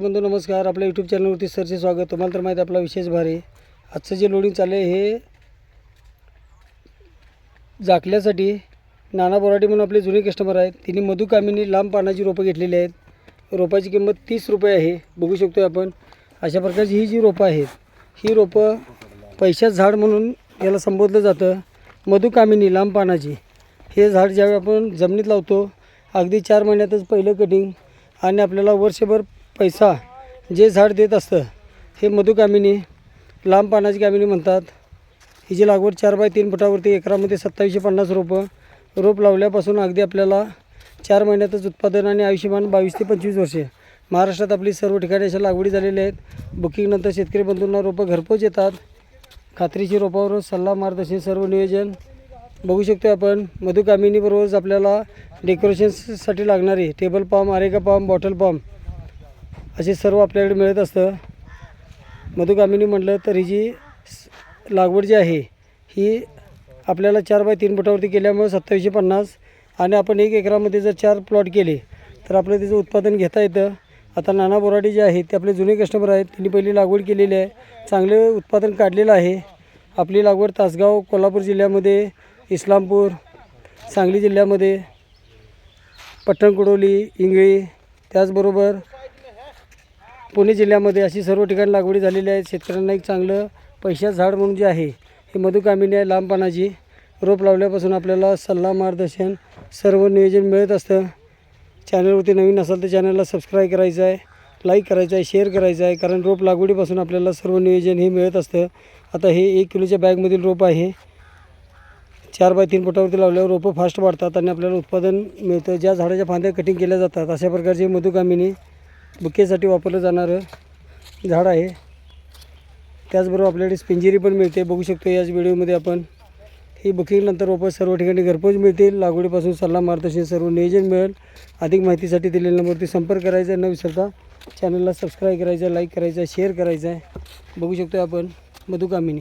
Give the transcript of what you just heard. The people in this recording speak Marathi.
बंधू नमस्कार. आपल्या यूट्यूब चॅनलवरती सरचे स्वागत. तुम्हाला तर माहिती आपला विशेष भारी. आजचं जे लोडिंग चाललं आहे हे झाकल्यासाठी नाना बोराटे म्हणून आपले जुने कस्टमर आहेत. तिने मधुकामिनी लांब पानाची रोपं घेतलेली आहेत. रोपाची किंमत तीस रुपये आहे. बघू शकतो आपण. अशा प्रकारची ही जी रोपं आहेत ही रोपं पैशात झाड म्हणून याला संबोधलं जातं. मधुकामिनी लांब पानाची. हे झाड ज्यावेळी आपण जमिनीत लावतो अगदी चार महिन्यातच पहिलं कटिंग आणि आपल्याला वर्षभर पैसा जे झाड देत असतं हे मधुकामिनी लांब पानाची कामिनी म्हणतात. हिची लागवड चार बाय तीन फुटावरती एकरामध्ये सत्तावीसशे पन्नास रोपं रोप लावल्यापासून अगदी आपल्याला चार महिन्यातच उत्पादन आणि आयुष्यमान बावीस ते पंचवीस वर्षे. महाराष्ट्रात आपली सर्व ठिकाणी अशा लागवडी झालेल्या आहेत. बुकिंगनंतर शेतकरी बंधूंना रोपं घरपोच येतात. खात्रीची रोपावर सल्ला मार्गदर्शन सर्व नियोजन बघू शकतो आपण. मधुकामिनीबरोबरच आपल्याला डेकोरेशन्ससाठी लागणारे table palm areca palm bottle palm असे सर्व आपल्याकडे मिळत असतं. मधुकामिनी म्हटलं तर ही जी स- लागवड जी आहे ही आपल्याला चार बाय तीन फुटावरती केल्यामुळे सत्तावीसशे पन्नास आणि आपण एक एकरामध्ये जर चार प्लॉट केले तर आपलं त्याचं उत्पादन घेता येतं. आता नाना बोराडे जे आहेत ते आपले जुने कस्टमर आहेत त्यांनी पहिली लागवड केलेली आहे. चांगले उत्पादन काढलेलं आहे. आपली लागवड तासगाव कोल्हापूर जिल्ह्यामध्ये इस्लामपूर सांगली जिल्ह्यामध्ये पट्टणकुडोली इंगळी त्याचबरोबर पुणे जिल्ह्यामध्ये अशी सर्व ठिकाणी लागवडी झालेली आहे. शेतकऱ्यांना एक चांगलं पैशात झाड म्हणून जे आहे हे मधुकामिनी आहे लांबपानाची. रोप लावल्यापासून आपल्याला सल्ला मार्गदर्शन सर्व नियोजन मिळत असतं. चॅनलवरती नवीन असाल तर चॅनलला सबस्क्राईब करायचं आहे लाईक करायचं आहे शेअर करायचं आहे कारण रोप लागवडीपासून आपल्याला सर्व नियोजन हे मिळत असतं. आता हे एक किलोच्या बॅगमधील रोप आहे. चार बाय तीन फुटावरती लावल्यावर रोपं फास्ट वाढतात आणि आपल्याला उत्पादन मिळतं. ज्या झाडाच्या फांद्या कटिंग केल्या जातात अशा प्रकारचे मधुकामिनी बुकेसाठी वापरलं जाणारं झाड आहे. त्याचबरोबर आपल्याकडे स्पिंजिरी पण मिळते. बघू शकतो याच व्हिडिओमध्ये आपण. ही बुकिंगनंतर वापस सर्व ठिकाणी घरपोच मिळतील लागवडीपासून सल्ला मार्गदर्शन सर्व नियोजन मिळेल. अधिक माहितीसाठी दिलेल्या नंबरवरती संपर्क करायचा. न विसरता चॅनलला सबस्क्राईब करायचं आहे लाईक करायचं आहे शेअर करायचं आहे. बघू शकतो आपण. मधुकामिनी.